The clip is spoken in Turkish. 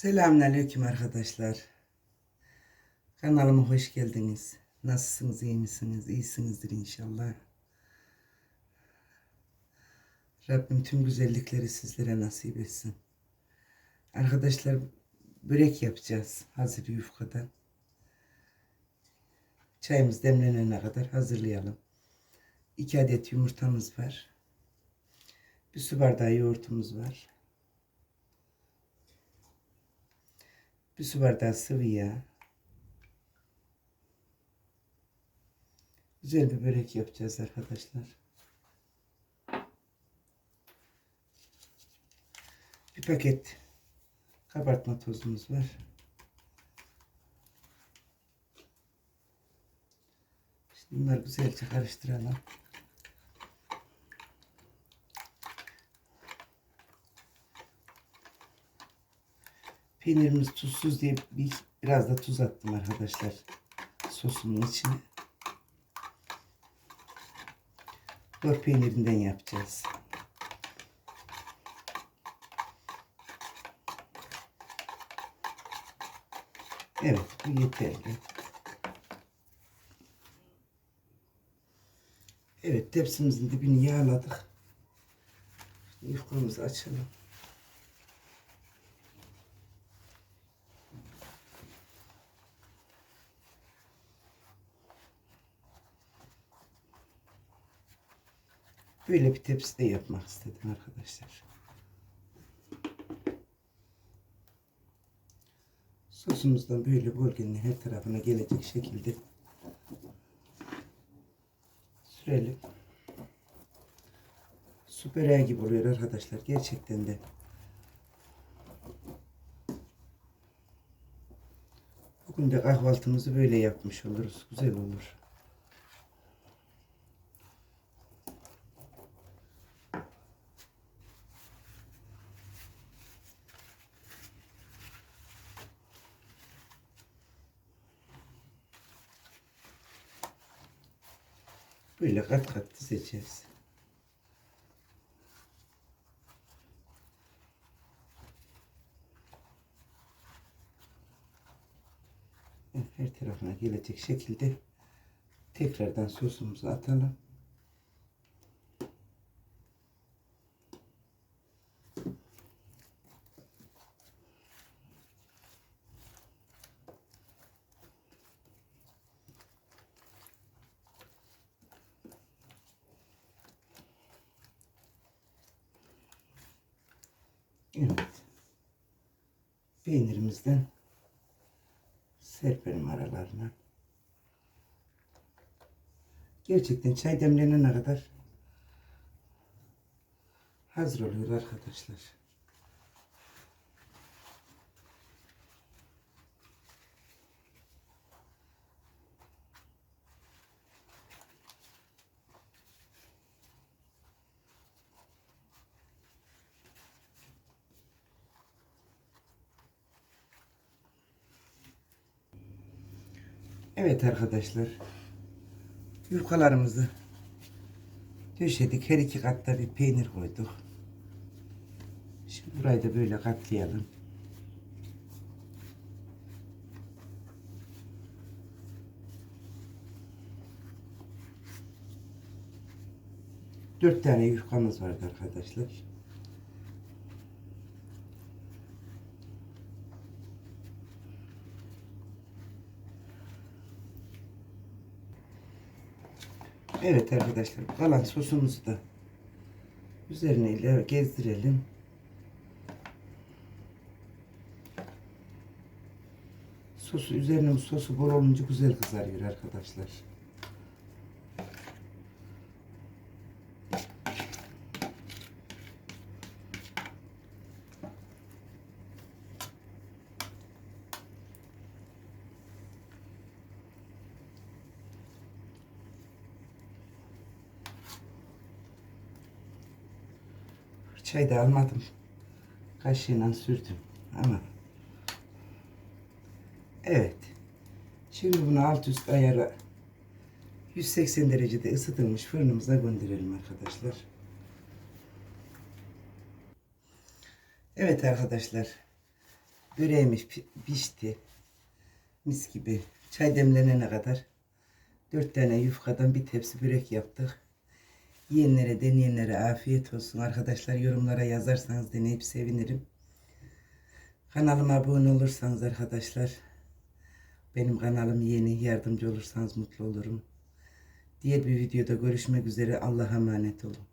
Selamünaleyküm arkadaşlar. Kanalıma hoş geldiniz. Nasılsınız, iyi misiniz? İyisinizdir inşallah. Rabbim tüm güzellikleri sizlere nasip etsin. Arkadaşlar börek yapacağız hazır yufkadan. Çayımız demlenene kadar hazırlayalım. 2 adet yumurtamız var. Bir su bardağı yoğurtumuz var. Bir su bardağı sıvı yağ. Güzel bir börek yapacağız arkadaşlar. Bir paket kabartma tozumuz var. Şimdi bunları güzelce karıştıralım. Peynirimiz tuzsuz diye bir, biraz da tuz attım arkadaşlar. Sosumun içine. Lor peynirinden yapacağız. Evet bu yeterli. Evet tepsimizin dibini yağladık. Yufkamızı açalım. Böyle bir tepside yapmak istedim arkadaşlar. Sosumuzdan böyle bölgenin her tarafına gelecek şekilde sürelim. Böreği gibi oluyor arkadaşlar. Gerçekten de. Bugün de kahvaltımızı böyle yapmış oluruz. Güzel olur. Böyle kat kat dizeceğiz. Her tarafına gelecek şekilde tekrardan sosumuzu atalım. Evet. Peynirimizden serpelim aralarına. Gerçekten çay demlenene kadar hazır oluyor arkadaşlar. Evet arkadaşlar. Yufkalarımızı döşedik. Her iki katta bir peynir koyduk. Şimdi burayı da böyle katlayalım. Dört tane yufkamız vardı arkadaşlar. Evet arkadaşlar kalan sosumuzu da üzerine ile gezdirelim. Sosu üzerine sosu bol olunca güzel kızarıyor arkadaşlar. Çay da almadım. Kaşığıyla sürdüm. Ama evet. Şimdi bunu alt üst ayara 180 derecede ısıtılmış fırınımıza gönderelim arkadaşlar. Evet arkadaşlar. Böreğimiz pi- pişti. Mis gibi. Çay demlenene kadar dört tane yufkadan bir tepsi börek yaptık. Yiyenlere deneyenlere afiyet olsun. Arkadaşlar yorumlara yazarsanız deneyip sevinirim. Kanalıma abone olursanız arkadaşlar benim kanalım yeni yardımcı olursanız mutlu olurum. Diğer bir videoda görüşmek üzere. Allah'a emanet olun.